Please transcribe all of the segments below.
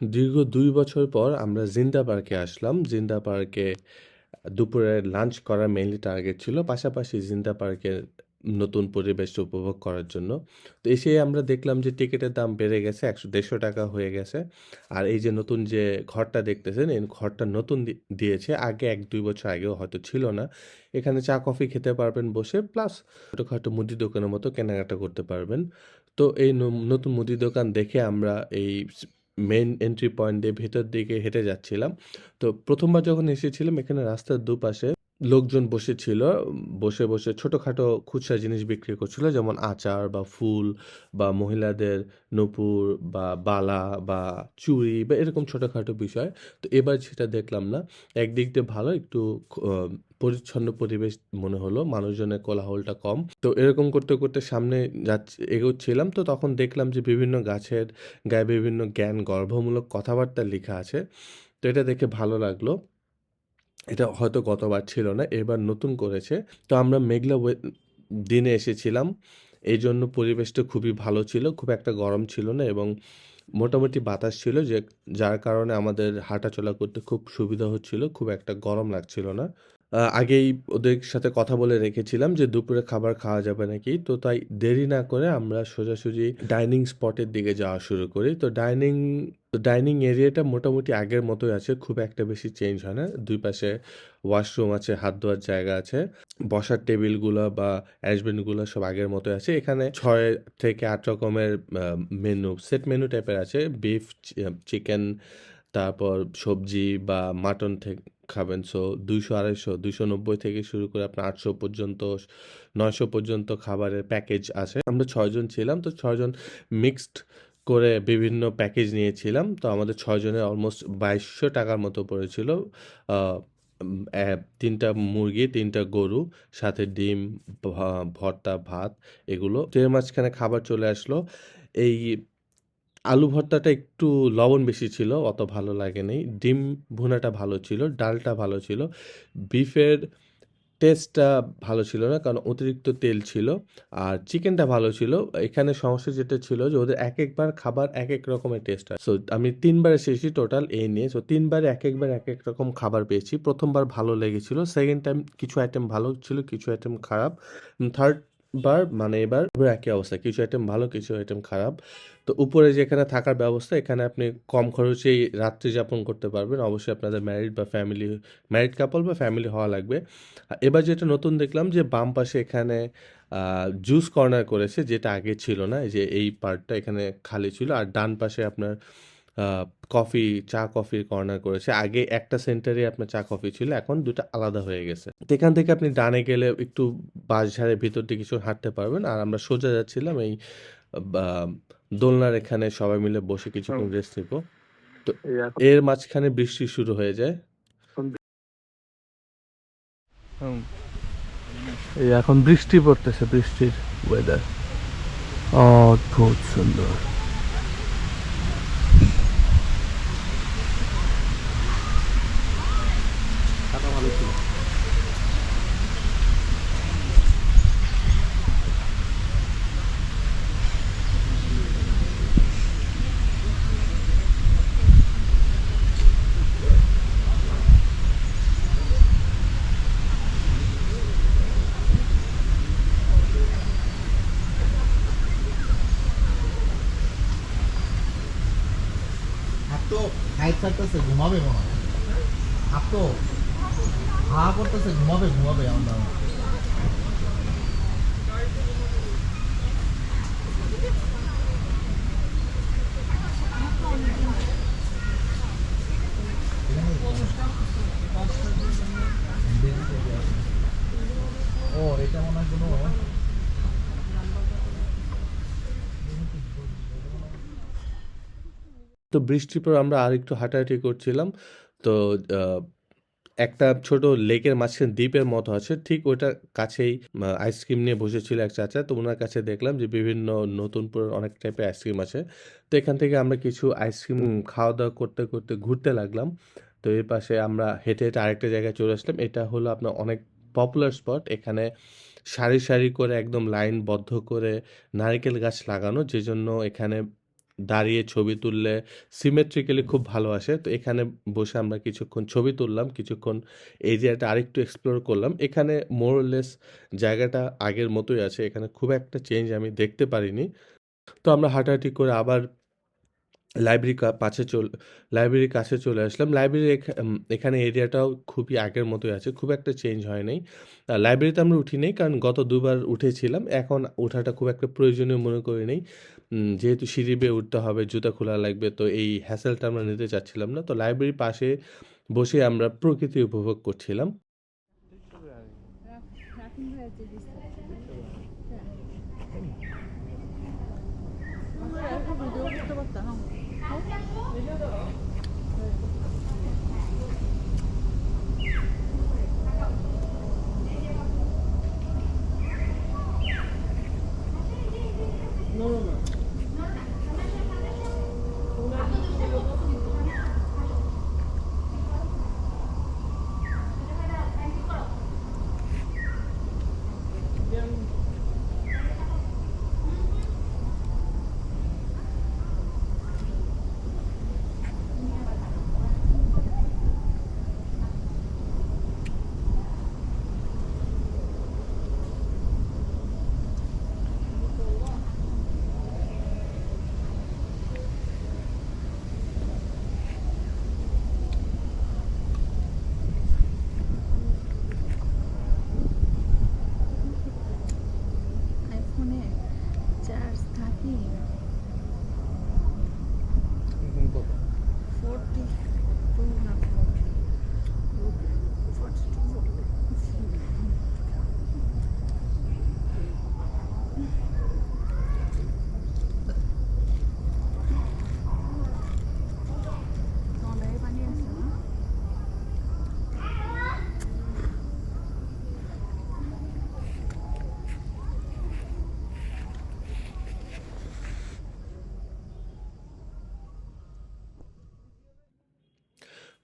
দীর্ঘ দুই বছর পর আমরা জিন্দা পার্কে আসলাম। জিন্দা পার্কে দুপুরে লাঞ্চ করা মেইনলি টার্গেট ছিল। পাশাপাশি জিন্দা পার্কের নতুন পরিবেশটা উপভোগ করার জন্য। তো এসে আমরা দেখলাম যে টিকিটের দাম বেড়ে গেছে। একশো ৳১৫০ হয়ে গেছে। আর এই যে নতুন যে ঘরটা দেখতেছেন, এই ঘরটা নতুন দিয়েছে। আগে ১-২ বছর আগেও হয়তো ছিল না। এখানে চা কফি খেতে পারবেন বসে প্লাস ছোটোখাটো মুদি দোকানের মতো কেনাকাটা করতে পারবেন। তো এই নতুন মুদি দোকান দেখে আমরা এই স মেইন এন্ট্রি পয়েন্ট দিয়ে ভেতর দিকে হেঁটে যাচ্ছিলাম। তো প্রথমবার যখন এসেছিলাম, এখানে রাস্তার দুপাশে লোকজন বসেছিল। বসে, বসে ছোটখাটো খুচরা জিনিস বিক্রি করছিল। যেমন আচার বা ফুল বা মহিলাদের নূপুর বা বালা বা চুড়ি বা এরকম ছোটখাটো বিষয়। তো এবার সেটা দেখলাম না। একদিক দিয়ে ভালো একটু পরিচ্ছন্ন পরিবেশ মনে হলো। মানুষজনের কোলাহলটা কম। তো এরকম করতে, করতে সামনে যাচ্ছি এগোচ্ছিলাম। তো তখন দেখলাম যে বিভিন্ন গাছের গায়ে বিভিন্ন জ্ঞান গর্ভমূলক কথাবার্তা লেখা আছে। তো এটা দেখে ভালো লাগল। এটা হয়তো গতবার ছিল না। এবার নতুন করেছে। তো আমরা মেঘলা দিনে এসেছিলাম। এই জন্য পরিবেশটা খুবই ভালো ছিল। খুব একটা গরম ছিল না এবং মোটামুটি বাতাস ছিল যে, যার কারণে আমাদের হাঁটাচলা করতে খুব সুবিধা হচ্ছিল। খুব একটা গরম লাগছিল না। আগেই ওদের সাথে কথা বলে রেখেছিলাম যে দুপুরে খাবার খাওয়া যাবে নাকি। তো তাই দেরি না করে আমরা সোজাসুজি ডাইনিং স্পটের দিকে যাওয়া শুরু করি। তো ডাইনিং ডাইনিং এরিয়াটা মোটামুটি আগের মতোই আছে। খুব একটা বেশি চেঞ্জ হয় না। দুই পাশে ওয়াশরুম আছে, হাত ধোয়ার জায়গা আছে। বসার টেবিলগুলা বা অ্যারেঞ্জমেন্টগুলা সব আগের মতোই আছে। এখানে ছয় থেকে আট রকমের মেনু, সেট মেনু টাইপের আছে। বিফ, চিকেন, তারপর সবজি বা মাটন থে খাবেন। সো ২০০, ২৫০, ২৯০ থেকে শুরু করে আপনার ৮০০ পর্যন্ত, ৯০০ পর্যন্ত খাবারের প্যাকেজ আছে। আমরা ৬ জন ছিলাম। তো ৬ জন মিক্সড করে বিভিন্ন প্যাকেজ নিয়েছিলাম। তো আমাদের ৬ জনের অলমোস্ট বাইশশো টাকার মতো পড়েছিল। আ উম অ্যা ৩ টা মুরগি, ৩ টা গরু, সাথে ডিম, ভর্তা, ভাত এগুলো। এর মাঝখানে খাবার চলে আসলো। এই আলু ভর্তাটা একটু লবণ বেশি ছিল। অত ভালো লাগে নাই। ডিম ভুনাটা ভালো ছিল। ডালটা ভালো ছিল। বিফের টেস্টটা ভালো ছিল না। কারণ অতিরিক্ত তেল ছিল। আর চিকেনটা ভালো ছিল। এখানে সমস্যা যেটা ছিল যে ওদের এক একবার খাবার এক এক রকমের টেস্ট হয়। সো আমি তিনবার এসেছি টোটাল এই নিয়ে। সো তিনবার এক একবার এক এক রকম খাবার পেয়েছি। প্রথমবার ভালো লেগেছিল। সেকেন্ড টাইম কিছু আইটেম ভালো ছিল, কিছু আইটেম খারাপ। 3rd বার মানে এবার একই অবস্থা। কিছু আইটেম ভালো, কিছু আইটেম খারাপ। তো উপরে যেখানে থাকার ব্যবস্থা এখানে আপনি কম খরচেই রাত্রি যাপন করতে পারবেন। অবশ্যই আপনাদের ম্যারিড বা ফ্যামিলি ম্যারিড কাপল বা ফ্যামিলি হওয়া লাগবে। এবার যেটা নতুন দেখলাম যে বাম পাশে এখানে জুস কর্নার করেছে যেটা আগে ছিল না। যে এই পার্টটা এখানে খালি ছিল। আর ডান পাশে আপনার কফি, চা কফির কর্নার করেছে। আগে একটা সেন্টারে আপনার চা কফি ছিল। এখন ২ টা আলাদা হয়ে গেছে। এখান থেকে আপনি ডানে গেলে একটু বাঁশঝাড়ের ভিতর দিয়ে কিছু হাঁটতে পারবেন। আর আমরা সোজা যাচ্ছিলাম এই দোলনার এখানে সবাই মিলে বসে কিছুক্ষণ। রেস্ট নিবো। তো এর মাঝখানে বৃষ্টি শুরু হয়ে যায়। এই এখন বৃষ্টি পড়তেছে, বৃষ্টির ওয়েদার। অদ্ভুত সুন্দর। ভালো ছিল। তো হাইট ঘুমাবে মনে তো হা করতেছে ঘুমাবে ঘুমাবে আমার। ও তো বৃষ্টির পর আমরা আরেকটু হাঁটাহাঁটি করছিলাম। তো একটা ছোট লেকের মাঝখানে দ্বীপের মতো আছে। ঠিক ওইটার কাছেই আইসক্রিম নিয়ে বসেছিল এক চাচা। তো ওনার কাছে দেখলাম যে বিভিন্ন নতুন অনেক টাইপের আইসক্রিম আছে। তো এখান থেকে আমরা কিছু আইসক্রিম খাওয়া-দাওয়া করতে, করতে ঘুরতে লাগলাম। তো এর পাশে আমরা হেঁটে, হেঁটে আরেকটা জায়গায় চলে আসলাম। এটা হলো আপনার অনেক পপুলার স্পট। এখানে সারি, সারি করে একদম লাইনবদ্ধ করে নারিকেল গাছ লাগানো। যে জন্য এখানে দাঁড়িয়ে ছবি তুললে সিমেট্রিক্যালি খুব ভালো আসে। তো এখানে বসে আমরা কিছুক্ষণ ছবি তুললাম, কিছুক্ষণ এরিয়াটা আরেকটু এক্সপ্লোর করলাম। এখানে মোরলেস জায়গাটা আগের মতোই আছে। এখানে খুব একটা চেঞ্জ আমি দেখতে পারিনি। তো আমরা হাঁটাহাঁটি করে আবার লাইব্রেরির কা পাশে চল লাইব্রেরির কাছে চলে আসলাম। লাইব্রেরির এখানে এরিয়াটাও খুবই আগের মতোই আছে। খুব একটা চেঞ্জ হয় নাই। লাইব্রেরিতে আমরা উঠি নাই। কারণ গত দুবার উঠেছিলাম। এখন ওঠাটা খুব একটা প্রয়োজনীয় মনে করি নেই যেহেতু সিঁড়ি বেয়ে উঠতে হবে, জুতা খোলা লাগবে। তো এই হ্যাসেলটা আমরা নিতে চাচ্ছিলাম না। তো লাইব্রেরির পাশে বসে আমরা প্রকৃতি উপভোগ করছিলাম। ভিডিও পারতাম। khẩu.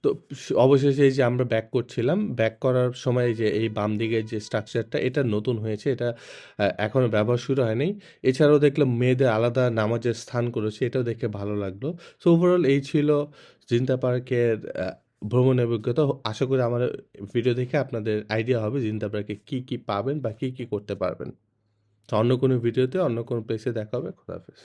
তো অবশেষে এই যে আমরা ব্যাক করছিলাম। ব্যাক করার সময় যে, এই বাম দিকের যে স্ট্রাকচারটা এটা নতুন হয়েছে। এটা এখনও ব্যবহার শুরু হয়নি এছাড়াও দেখলাম মেয়েদের আলাদা নামাজের স্থান করেছে। এটাও দেখে ভালো লাগল। সো ওভারঅল এই ছিল জিন্তা পার্কের ভ্রমণ অভিজ্ঞতা। আশা করি আমার ভিডিও দেখে আপনাদের আইডিয়া হবে জিন্তা পার্কে কী কী পাবেন বা কী কী করতে পারবেন। তো অন্য কোনো ভিডিওতে অন্য কোনো প্লেসে দেখা হবে। খোদা হাফেজ।